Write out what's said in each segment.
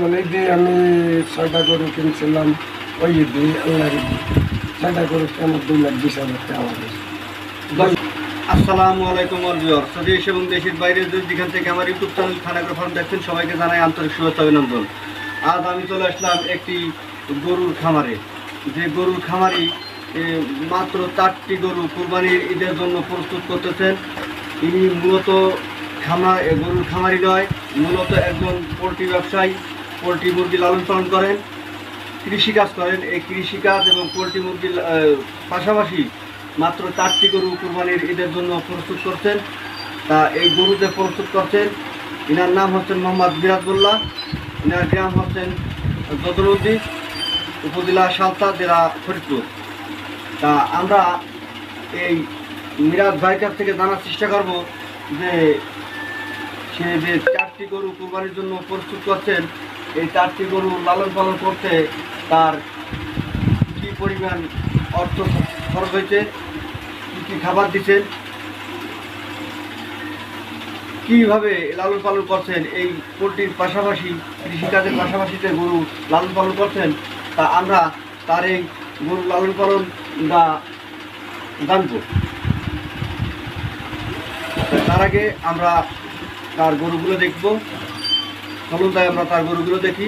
যেমন দিয়ে আমি ছয়টা গরু কিনছিলাম ওই ঈদে আল্লাহর ঈদে ছয়টা গরু আমার দুই লাখ বিশ হাজার টাকা আমার। আসসালামু আলাইকুম অরবিয়র স্বদেশ এবং দেশের বাইরে যেখান থেকে আমার ইউটিউব চ্যানেল খানাগ্র ফার্ম দেখছেন সবাইকে জানাই আন্তরিক শুভেচ্ছা অভিনন্দন। আজ আমি চলে আসলাম একটি গরুর খামারে। যে গরুর খামারি মাত্র চারটি গরু কুরবানির ঈদের জন্য প্রস্তুত করতেছেন। ইনি মূলত খামা এ, গরুর খামারি নয় মূলত একজন পোলট্রি ব্যবসায়ী। পোলট্রি মুরগি লালন পালন করেন কৃষিকাজ করেন। এই কৃষিকাজ এবং পোলট্রি মুরগির পাশাপাশি মাত্র চারটি গরু কুরবানির ঈদের জন্য প্রস্তুত করছেন। তা এই গরু যে প্রস্তুত করছেন, ইনার নাম হচ্ছেন মোহাম্মদ বিরাজবুল্লাহ ইনার গ্রাম হচ্ছেন জদরুদ্দি উপজেলা সালতা, জেলা ফরিদপুর। তা আমরা এই মিরাজ ভাইয়ের কাছ থেকে জানার চেষ্টা করব যে সে যে চারটি গরু কুরবানির জন্য প্রস্তুত করছেন এই চারটি গরু লালন পালন করতে তার কী পরিমাণ অর্থ খরচ হয়েছে, কী কী খাবার দিচ্ছেন, কীভাবে লালন পালন করছেন, এই পোলট্রির পাশাপাশি, কৃষিকাজের পাশাপাশি যে গরু লালন পালন করছেন, তা আমরা তার এই গরু লালন পালন বা জানব। তার আগে আমরা তার গরুগুলো দেখব। চলুন তাই আমরা তার গরুগুলো দেখি।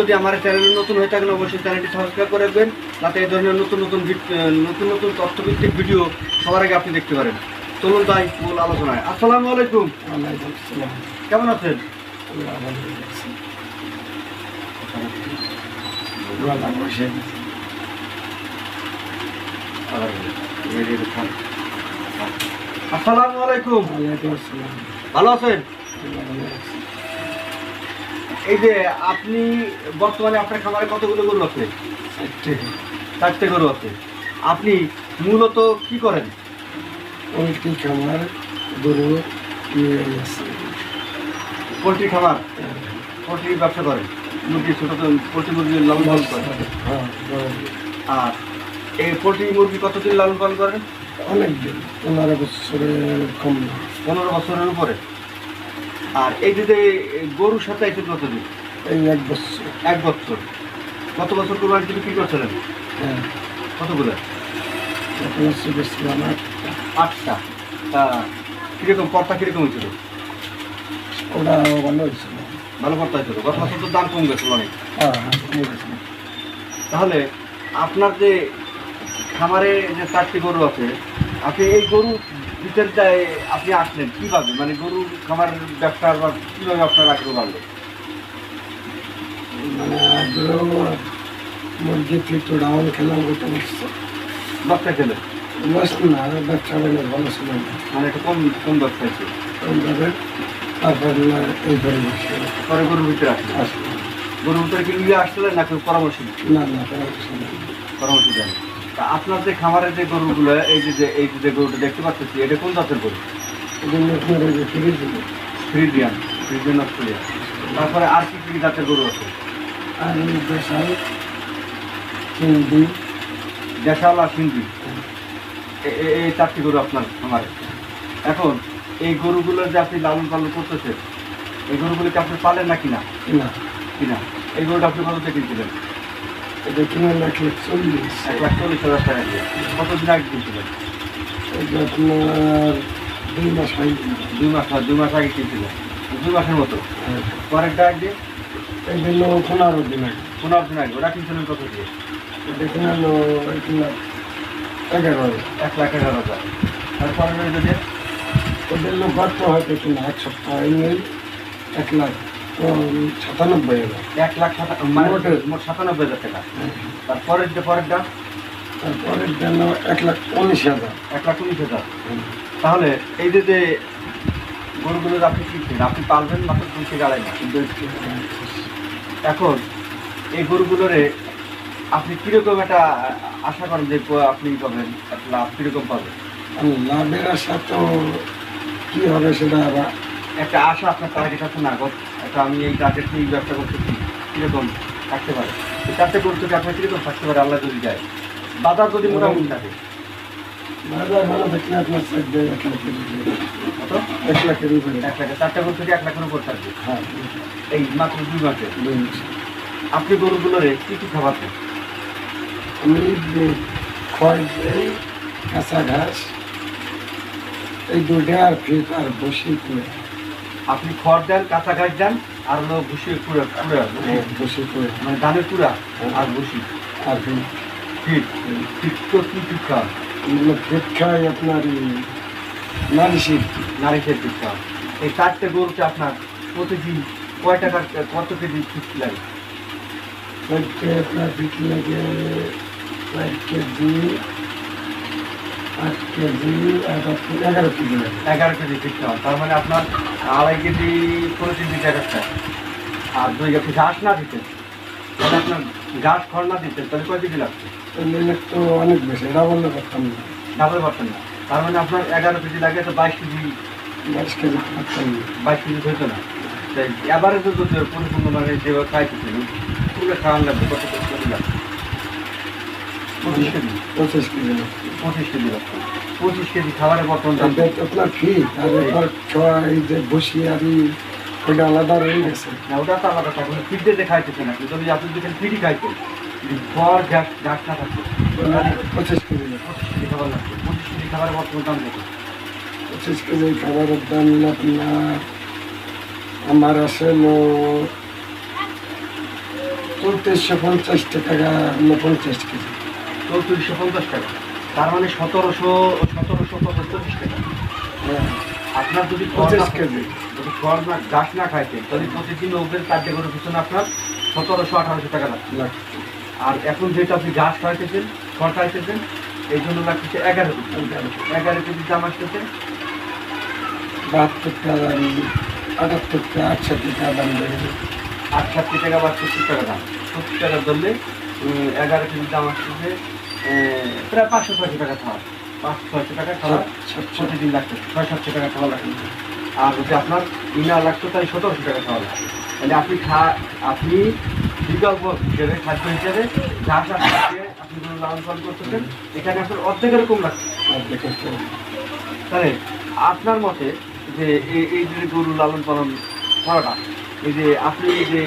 যদি আমার চ্যানেলে নতুন হয়ে থাকেন, অবশ্যই চ্যানেলটি সাবস্ক্রাইব করে রাখবেন যাতে এই ধরনের নতুন নতুন নতুন নতুন তথ্যভিত্তিক ভিডিও সবার আগে আপনি দেখতে পারেন চলুন তাই মূল আলোচনায় আসসালামু আলাইকুম। কেমন আছেন। আসসালামু আলাইকুম। ভালো আছেন। এই যে আপনি বর্তমানে আপনার খামারে কতগুলো গরু আছে? চারটে। গরু। আছে। আপনি মূলত কি করেন? পোলট্রি খামার গরু পোলট্রি খামার? পোলট্রি ব্যবসা করেন? মুরগি ছোটো তো পোলট্রি মুরগি লালন পালন করেন? হ্যাঁ আর এই পোলট্রি মুরগি কতদিন লালন পালন করেন? অনেক দিন পনেরো বছরের কম পনেরো বছরের উপরে। আর এই যে যে গরুর সাথে আছে কতদিন? এই এক বছর। এক বছর। কত বছর কোরবানি তুমি কী করছিলেন? হ্যাঁ। কতগুলো? এক বছর গেছিলাম আটটা। তা কীরকম কর্তা কীরকম হয়েছিল? ওটা ভালো হয়েছিল। ভালো কর্তা হয়েছিল। গত বছর তো দাম কম গেছিল অনেক তাহলে আপনার যে খামারে যে চারটি গরু আছে আপনি এই গরু ভিতরটায় আপনি আসলেন কীভাবে? মানে গরু খামার ব্যবসা বা কীভাবে আপনার আগ্রহ বাড়লো? মানে আগ্রহ মুরগি থেকে ডাউন খেলাম ওটা ব্যবসা খেলে না ব্যবসা মানে ভালো ছিল না। মানে একটু ব্যবসা তারপর এই পরে গরুর ভিতরে আসলে আসলো গরুর ভিতরে কি নিয়ে নাকি পরামর্শ? না না পরামর্শ পরামর্শ আপনার যে খামারের যে গরুগুলো এই যে যে এই যে গরুটা দেখতে পাচ্ছি এটা কোন জাতের গরু? Friesian Friesian Australia. তারপরে আর কি কি জাতের গরু আছে? আর দেশাল আর সিন্ধি। এ- এই চারটি গরু আপনার খামারে। এখন এই গরুগুলো যে আপনি লালন পালন করতেছেন এই গরুগুলোকে আপনি পালেন না না। কিনা? এই গরুটা আপনি কত থেকে কিনছিলেন? এটা কিনে রাখলে? চল্লিশ। এক লাখ চল্লিশ হাজার টাকা দিয়ে। কতদিন আগে কিনছিলেন? এটা আপনার দুই মাস হয় দুই মাস দুই মাস আগে কিনছিলেন? দুই মাসের মতো? পরের ডাক দিয়ে? এই পনেরো দিন আগে। পনেরো দিন আগে। ওরা কিনছিলেন কত দিয়ে? এটা কিনে আনো এগুলো এগারো হাজার। এক লাখ এগারো হাজার। তারপরে ওদের লোক গল্প হয়তো কিনা এক সপ্তাহ এক লাখ। সাতানব্বই হাজার। এক লাখ মানে মোটে। মোট সাতানব্বই হাজার টাকা। তারপরের যে দেন এক লাখ উনিশ হাজার। এক লাখ উনিশ হাজার। তাহলে এই যে যে গরুগুলো আপনি কিনছেন আপনি পালবেন মাত্র দুই থেকে আড়াই মাস এখন এই গরুগুলোরে আপনি কীরকম একটা আশা করেন যে আপনি পাবেন একটা লাভ কীরকম পাবেন? লাভের আশা তো কি হবে সেটা একটা আশা আপনার টার্গেট আছে না একটা আমি এই টার্গেট নিয়ে ব্যবসা করতেছি কীরকম থাকতে পারে। এই চারটে গরু থেকে আপনার কীরকম থাকতে পারে আল্লাহ যদি যায় বাজার যদি মোটামুটি থাকে। বাজার ভালো থাকলে আপনার এক লাখের কত? এক লাখের উপরে। এক লাখে চারটে গরু থেকে এক লাখের উপর থাকবে। হ্যাঁ। এই মাত্র দুই মাসে। আপনি গরুগুলোরে কী কী খাবার দেন আমি খড় দেই কাঁচা ঘাস এই দুটা আর ফিট আর বসি করে আপনি খড় দেন কাঁচা ঘাস দেন আর হলো ভুসি কুড়া কুড়া করে মানে ধানের কুড়া আর ভুসি। আর ফিট ঠিক তো কি খাওয়া এগুলো ফিট খাই আপনার নারিশের খাওয়া এই চারটে গরুতে আপনার প্রতিদিন কয় কত কেজি লাগে? আপনার ফিট লাগে কেজি আট কেজি এগারো কেজি এগারো কেজি ঠিক খাওয়া তার মানে আপনার আড়াই কেজি প্রতিদিন দিতে একটা আর দুই আপনি ঘাস না দিতেন তাহলে আপনার ঘাস খড় না দিতেন তাহলে কয় কেজি লাগছে তো অনেক বেশি এটা বলতে পারতাম না। ডাবল পারতেন না। তার মানে আপনার এগারো কেজি লাগে তো বাইশ কেজি। বাইশ কেজি বাইশ কেজি হইতো না। তাই এবারে তো যদি পরিপূর্ণ মানে যেভাবে খাইতেছিল পুরো খাওয়ান লাগবে কত কেজি লাগবে? পঁচিশ কেজি। পঁচিশ কেজি। পঁচিশ কেজি পঁচিশ কেজি খাবারের বর্তমান আপনার আর এবার এই যে বসি ওইটা আলাদা রয়ে গেছে। না ওটা তো আলাদা থাকবে ফিট দিয়ে খাইতেছে না যদি আপনি যেখানে ফিটই খাইতেন ঘর গ্যাস গ্যাস না থাকতো পঁচিশ কেজি। পঁচিশ কেজি খাবার পঁচিশ কেজি খাবারের বর্তমান দাম পঁচিশ কেজি খাবারের দাম আপনার আমার আছে চৌত্রিশশো পঞ্চাশ টাকা পঞ্চাশ কেজি। চৌত্রিশশো পঞ্চাশ টাকা। তার মানে সতেরোশো সতেরোশো পঁচাত্তরিশ টাকা। হ্যাঁ। আপনার যদি কেজি। যদি খড় না গাছ না খাইতেন তাহলে প্রতিদিন ওদের চারটে করে পিছনে আপনার সতেরোশো আঠারোশো টাকা লাগছে। আর এখন যেহেতু আপনি গাছ খাইতেছেন খড় খাইতেছেন এই জন্য লাগতেছে এগারো এগারো কেজি দাম আসতেছে। বাহাত্তর টাকা আটাত্তর টাকা আটষট্টি টাকা দাম বেড়ে গেছে। আটষট্টি টাকা বা সত্তর টাকা দাম। সত্তর টাকা ধরলে এগারো কেজি দাম আসতেছে। প্রায় পাঁচশো ছয়শো টাকা খাওয়া। পাঁচশো ছয়শো টাকা খাওয়া প্রতিদিন লাগতো ছয় সাতশো টাকা খাওয়া লাগতো আর যদি আপনার ইনা লাগতো তাই সতেরোশো টাকা খাওয়া লাগতো তাহলে আপনি খা, আপনি বিকল্প হিসেবে, খাদ্য হিসেবে দিয়ে আপনি কোনো লালন পালন করতেছেন, এখানে আপনার অর্ধেক এরকম আর তাহলে আপনার মতে যে এই যে গরু লালন পালন করাটা এই যে আপনি যে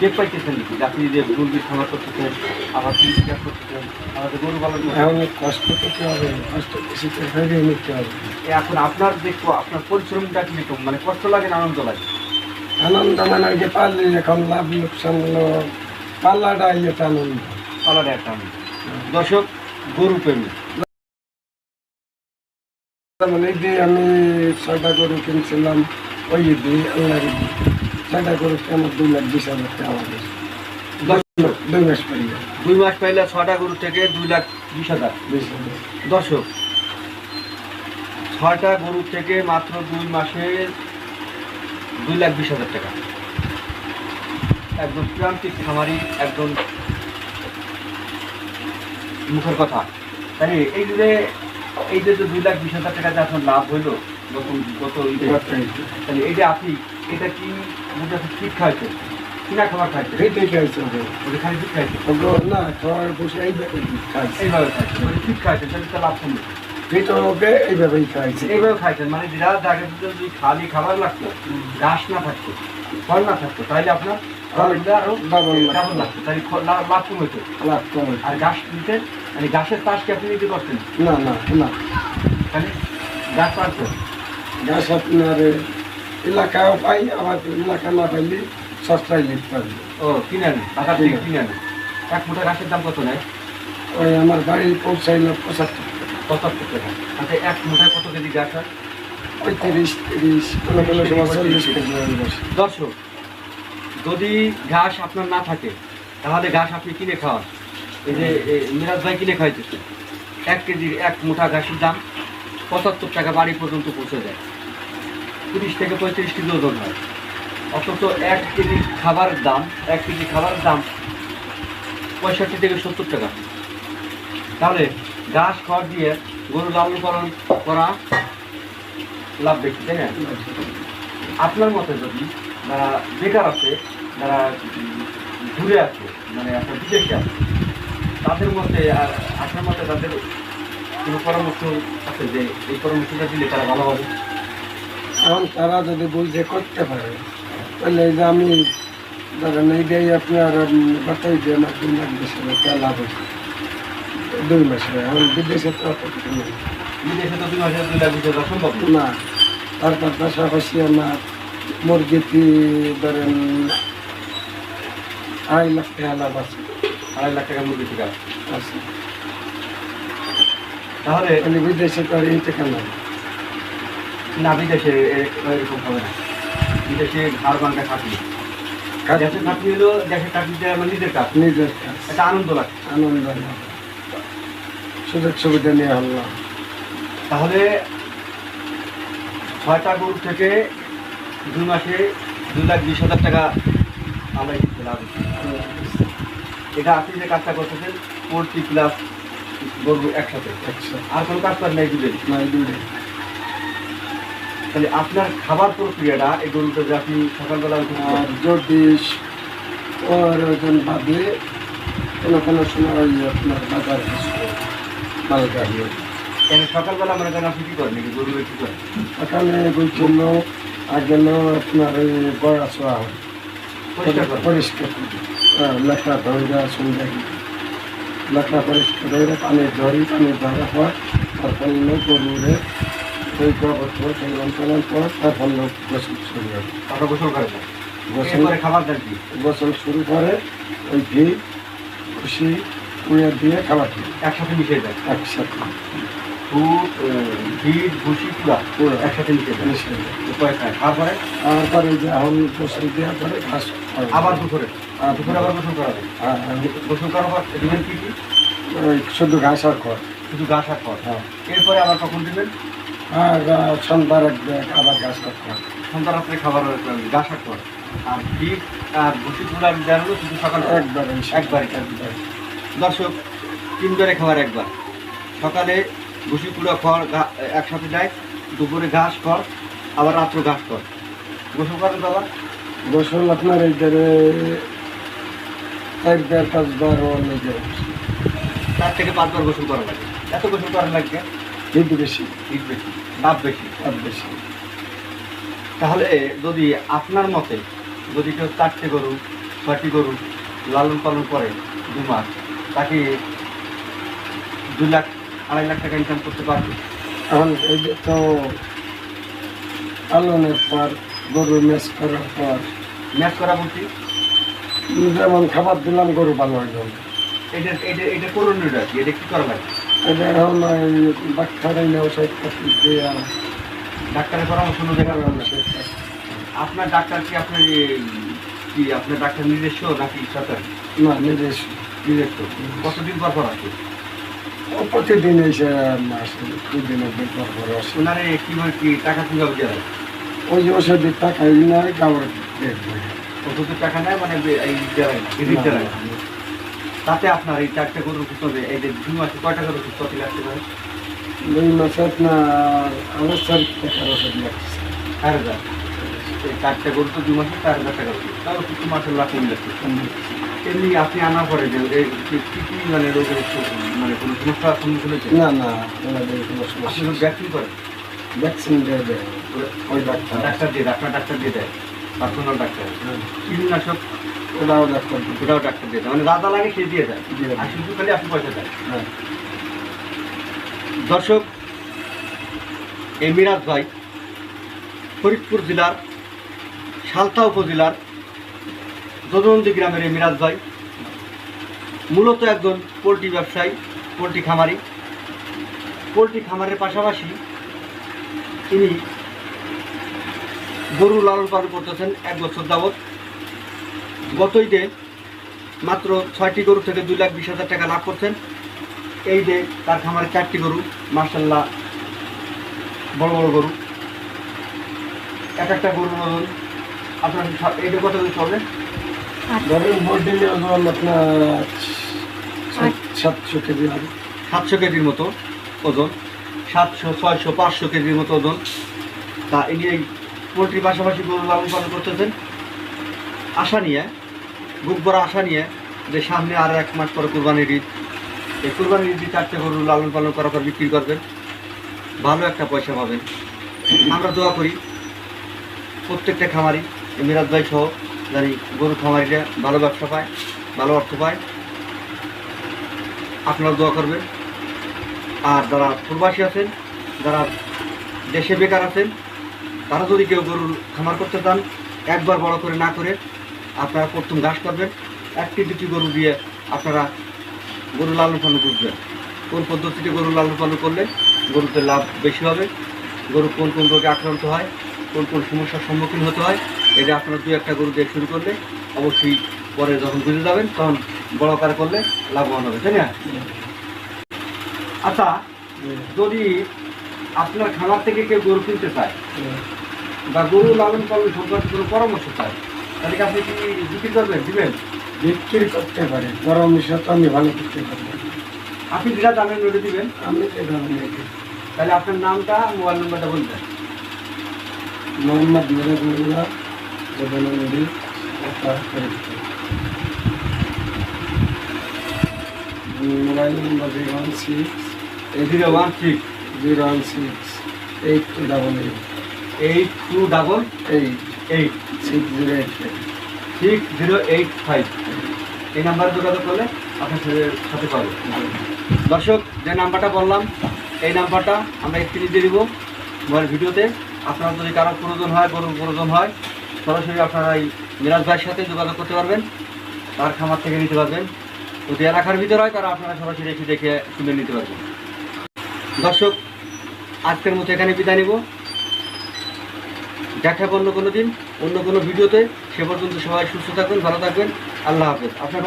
টেক পাইতেছেন নাকি? যে আপনি যে মুরগির খামার করতেছেন আবার কৃষি কাজ করতেছেন যে গরু পালন এখন কষ্ট করতে হবে কষ্ট বেশি করে নিতে হবে। এখন আপনার যে ক- আপনার পরিশ্রমটা কীরকম? মানে কষ্ট লাগে না আনন্দ লাগে? আনন্দ মানে ওই যে পারলে এখন লাভ লোকসান হলো পাল্লাটা ইয়েটা আনন্দ। আলাদা একটা আনন্দ। দর্শক গরু প্রেমী। মানে যে আমি ছয়টা গরু কিনছিলাম ওই দিয়ে আল্লাহর ঈদে। ছয়টা গরু আমার দুই লাখ বিশ হাজার টাকা দুই মাস পাইলে দুই মাস পাইলে ছটা গরু থেকে দুই লাখ বিশ হাজার। বিশ হাজার। দর্শক ছয়টা গরু থেকে মাত্র দুই মাসে দুই লাখ বিশ হাজার টাকা। একজন প্রান্তিক খামারি একজন মুখের কথা। তাই এই যে এই যে দুই লাখ বিশ হাজার টাকা যে আপনার লাভ হইল গত তাহলে এই যে আপনি এটা কি ঠিক খাইছেন কিনা খাবার খাইছেন এইটাই খাইছে ওটা খালি ঠিক ওগুলো না খাওয়ার বসে এইভাবে খাইছে? এইভাবে খাইছেন মানে ঠিক খাইছেন তাহলে তো লাভ পেট ওকে এইভাবেই খাইছে। এইভাবে খাইছেন মানে যারা যাকে যদি খালি খাবার লাগতো ঘাস না থাকতো ফল না থাকতো তাহলে আপনার আরও ঘাস নিতে মানে ঘাসের চাষ কি আপনি নিতে পারতেন? না না না। তাহলে গাছ পারতো গাছ আপনার এলাকাও পাই আবার এলাকা না পাইলে সস্তায় নিতে পারবে। ও কিনে আনি বাজার থেকে কিনে। আনি এক মুঠা ঘাসের দাম কত নেয়? ওই আমার বাড়ি পৌঁছাইলো পঁচাত্তর পঁচাত্তর টাকা। আচ্ছা এক মুঠায় কত কেজি গাছ হয়? ওই তিরিশ তিরিশ কোনো কোনো সময় চল্লিশ কেজি দর্শক যদি ঘাস আপনার না থাকে তাহলে ঘাস আপনি কিনে খাওয়ান। এই যে মিরাজ ভাই কিনে খাইতেছে এক কেজির এক মুঠা ঘাসের দাম পঁচাত্তর টাকা বাড়ি পর্যন্ত পৌঁছে যায়। তিরিশ থেকে পঁয়ত্রিশ কেজি ওজন হয়। অথচ এক কেজি খাবারের দাম, এক কেজি খাবারের দাম পঁয়ষট্টি থেকে সত্তর টাকা। তাহলে ঘাস, খড় দিয়ে গরু লালন পালন করা লাভ বেশি, তাই না? আপনার মতে যদি যারা বেকার আছে, যারা দূরে আছে মানে আপনার বিদেশে আছে, তাদের মধ্যে আর আপনার মতে তাদের কোনো পরামর্শ আছে যে এই পরামর্শটা দিলে তারা ভালো হবে? এখন তারা যদি বুঝে করতে পারে তাহলে এই যে আমি ধরেন এই এইটাই আপনার উম, গতই যে আমার দুই লাখ বিশ হাজার টাকা লাভ হয়েছে দুই মাসে এখন বিদেশে তো অত কিছু নেই বিদেশে তো দুই মাসে দুই লাখ বিশ সম্ভব না। তারপর পাশাপাশি আমার মুরগিটি ধরেন আড়াই লাখ টাকা লাভ আছে। আড়াই লাখ টাকা মুরগি ঠিক আছে। তাহলে বিদেশে তো আর এই টাকা নাই। না বিদেশে এরকম হবে না। বিদেশে ঘর বাংলা খাটনি দেশে খাটনি হলো দেশে খাটনিতে আমার নিজের কাজ। নিজের একটা আনন্দ লাগে। আনন্দ। সুযোগ সুবিধা নিয়ে হল্লা তাহলে ছয়টা গরু থেকে দু মাসে দুই লাখ বিশ হাজার টাকা আমরা লাভ এটা আপনি যে কাজটা করতেছেন পোলট্রি প্লাস গরু একসাথে। আর কোনো কাজ করেন নাই দিবেন নাই দূরে তাহলে আপনার খাবার প্রক্রিয়াটা এই গরুটা যে আপনি সকালবেলা যদি ওর ওজন বাদে কোনো কোনো সময় ওই আপনার বাজার কেন সকালবেলা করেন আপনি কি করেন নাকি গরু কি করেন? সকালে ওই জন্য আগেল আপনার ওই গড়া ছোয়া হয়। পরিষ্কার পরিষ্কার করি। হ্যাঁ, লেখা ধরে সন্ধ্যা লেখা পরিষ্কার ধরে পানি ধরি পানি ধরার পর তারপর গরুরে খেলাম পর শুরু করে তারপর গোসল করেন না গোসল এরপরে খাবার দেন কি গোসল শুরু করে ওই ঘি দিয়ে খাবার দিই একসাথে একসাথে ভুসি তারপরে যে দেওয়ার পরে ঘাস দুপুরে দুপুরে আবার গোসল করা করার পর কি শুধু ঘাস আর খড় শুধু ঘাস আর খড় হ্যাঁ এরপরে আবার কখন দিবেন আর সন্ধ্যা রাত্রে খাবার ঘাস আর আর ঘি আর ভুসি পুরা দেওয়া হলো শুধু সকাল একবার দর্শক তিনবারে খাবার একবার। সকালে ভুসি পুরা খড় একসাথে দেয়। দুপুরে ঘাস খড় আবার রাত্র ঘাস খড় গোসল করেন বাবা। গোসল আপনার এই একবার পাঁচবার চার থেকে পাঁচবার গোসল করা লাগে। এত গোসল করা লাগবে? হিট বেশি হিট বেশি লাভ বেশি আর বেশি। তাহলে যদি আপনার মতে যদি কেউ চারটে গরু ছয়টি গরু লালন পালন করে দু মাস তাকে দু লাখ আড়াই লাখ টাকা ইনকাম করতে পারবে? এখন এই যে তো পালনের পর গরু ম্যাচ করার পর। ম্যাচ করা বলছি? যেমন খাবার দিলাম গরু ভালো হয়ে যাবে এটা এটা এটা করণীয়টা কি এটা কি করা লাগে? এখন ওই ডাক্তারে ডাক্তারের পরামর্শ লাগে। আপনার ডাক্তার কি আপনার কি আপনার ডাক্তার নিজস্ব নাকি সরকার না নিজস্ব। নিজস্ব। কতদিন পর পর আছে প্রতিদিন এসে আসে দুদিন একদিন পর পর আসে। ওনারে কীভাবে কি টাকা কীভাবে দেওয়া হয়? ওই যে ওষুধের টাকাই না গাওয়ার দেখবে টাকা নেয় মানে এই দেওয়া হয় না ভিজিট দেওয়া হয় না। তাতে আপনার এই চারটে গরুর হবে এই যে দুই মাসে কয়টা গরু সুস্থ থেকে আসতে পারে? দুই মাসে আপনার আমার চার লাগছে চার হাজার। এই চারটে গরু তো দুই মাসে চার হাজার টাকা তাও কিছু মাসের লাভ কমে যাচ্ছে। এমনি আপনি আনার পরে যে কি কি মানে রোগের মানে কোনো সমস্যার সম্মুখীন হয়েছে না না আপনি সমস্যা ভ্যাকসিন করেন? ভ্যাকসিন দিয়ে দেয়। ওই ডাক্তার। ডাক্তার। দিয়ে আপনার ডাক্তার দিয়ে দেয়। Personal doctor. হ্যাঁ, কীটনাশক ডাক্তার ডাক্তার দিয়ে মানে লাগে সে দিয়ে দেয়। দিয়ে দেয়। আর শুধু খালি আপনি পয়সা দেয়। হ্যাঁ দর্শক এই মিরাজ ভাই ফরিদপুর জেলার সালতা উপজেলার যদুনন্দী গ্রামের এই মিরাজ ভাই মূলত একজন পোলট্রি ব্যবসায়ী পোলট্রি খামারি। পোলট্রি খামারের পাশাপাশি তিনি গরু লালন পালন করতেছেন এক বছর যাবৎ। গত ঈদে মাত্র ছয়টি গরু থেকে দুই লাখ বিশ হাজার টাকা লাভ করছেন। এই যে তার খামারে চারটি গরু মার্শাল্লাহ বড় বড় গরু। এক একটা গরুর ওজন আপনার এইটা কত করে চলবে ধরেন বোর্ডিং ওজন আপনার সাতশো কেজি হবে। সাতশো কেজির মতো ওজন সাতশো ছয়শো পাঁচশো কেজির মতো ওজন। তা এই পোলট্রির পাশাপাশি গরু লালন পালন করতেছেন। আশা নিয়ে, বুক ভরা আশা নিয়ে যে সামনে আর এক মাস পরে কুরবানির ঈদ। এই কুরবানির ঈদ চারটে গরু লালন পালন করার পর বিক্রি করবেন। ভালো একটা পয়সা পাবেন। আমরা দোয়া করি, প্রত্যেকটা খামারি মিরাজ ভাই সহ জানি গরু খামারিরা ভালো ব্যবসা পায়, ভালো অর্থ পায়। আপনারা দোয়া করবেন। আর যারা প্রবাসী আছেন, যারা দেশে বেকার আছেন, তারা যদি কেউ গরুর খামার করতে চান, একবার বড় করে না করে আপনারা প্রথম ঘাস করবেন একটি দুটি গরু দিয়ে আপনারা গরু লালন পালন করবেন। কোন পদ্ধতিতে গরু লালন পালন করলে গরুতে লাভ বেশি হবে? গরু কোন কোন রোগে আক্রান্ত হয়? কোন কোন সমস্যার সম্মুখীন হতে হয়? এটা আপনারা দু একটা গরু দিয়ে শুরু করলে অবশ্যই পরে যখন বুঝে যাবেন তখন বড় আকার করলে লাভবান হবে তাই না? আচ্ছা যদি আপনার খামার থেকে কেউ গরু কিনতে চায় বা গরু লালন পালন সম্পর্কে কোনো পরামর্শ চায় তাহলে আপনি কি বিক্রি করবেন দিবেন? বিক্রি করতে পারে পরামর্শ তো আমি ভালো করতে পারব আপনি যেটা জানেন ওটা দিবেন। আমি যে ধরনের তাহলে আপনার নামটা মোবাইল নাম্বারটা বলবেন Mohammad Mirajullah Jobanuddin mobile number zero one six zero one six. Zero one six eight two double eight. Eight two double eight. Eight zero zero eight five এই নাম্বারে যোগাযোগ করলে আপনার সাথে পাবে দর্শক, যে নাম্বারটা বললাম, এই নাম্বারটা আমরা স্ক্রিনে দিয়ে দিব। মোবাইল ভিডিওতে আপনার যদি কারও প্রয়োজন হয়, গরুর প্রয়োজন হয়, সরাসরি আপনারা এই মিরাজ ভাইয়ের সাথে যোগাযোগ করতে পারবেন। তার খামার থেকে নিতে পারবেন। যদি এলাকার ভিতর হয়, তারা আপনারা সরাসরি এসে দেখে শুনে নিতে পারবেন। দর্শক, আজকের মতো এখানে বিদায় নিব। দেখা হবে অন্য কোনো দিন, অন্য কোনো ভিডিওতে। সে পর্যন্ত সবাই সুস্থ থাকবেন ভালো থাকবেন। আল্লাহ হাফেজ। আপনার